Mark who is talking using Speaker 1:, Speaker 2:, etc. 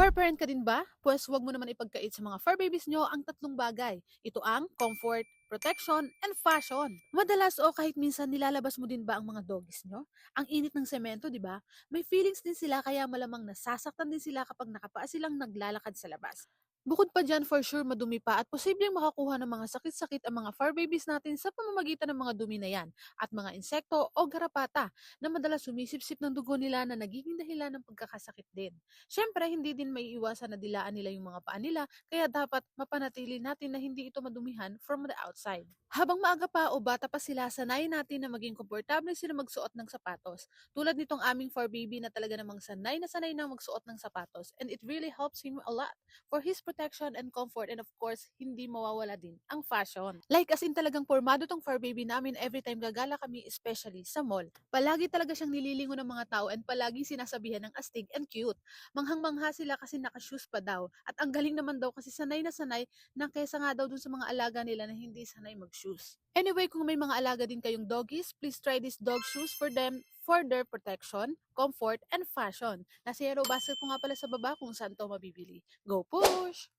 Speaker 1: Fur parent ka din ba? Pwes huwag mo naman ipagkait sa mga fur babies nyo ang tatlong bagay. Ito ang comfort, protection, and fashion. Madalas o kahit minsan nilalabas mo din ba ang mga doggies nyo? Ang init ng semento, di ba? May feelings din sila kaya malamang nasasaktan din sila kapag nakapaa silang naglalakad sa labas. Bukod pa dyan, for sure, madumi pa at posibleng makakuha ng mga sakit-sakit ang mga fur babies natin sa pamamagitan ng mga dumi na yan at mga insekto o garapata na madalas sumisipsip ng dugo nila na nagiging dahilan ng pagkakasakit din. Siyempre, hindi din may iwasan na dilaan nila yung mga paa nila, kaya dapat mapanatili natin na hindi ito madumihan from the outside. Habang maaga pa o bata pa sila, sanayin natin na maging komportable sila magsuot ng sapatos. Tulad nitong aming fur baby na talaga namang sanay na sanay na magsuot ng sapatos and it really helps him a lot for his protection and comfort and of course, hindi mawawala din ang fashion. Like as in talagang formado tong fur baby namin every time gagala kami especially sa mall. Palagi talaga siyang nililingo ng mga tao and palagi sinasabihan ng astig and cute. Manghang-mangha sila kasi naka-shoes pa daw. At ang galing naman daw kasi sanay na sanay na kesa nga daw dun sa mga alaga nila na hindi sanay mag-shoes. Anyway, kung may mga alaga din kayong doggies, please try this dog shoes for them for their protection, comfort, and fashion. Nasa yellow basket ko nga pala sa baba kung saan to mabibili. Go push!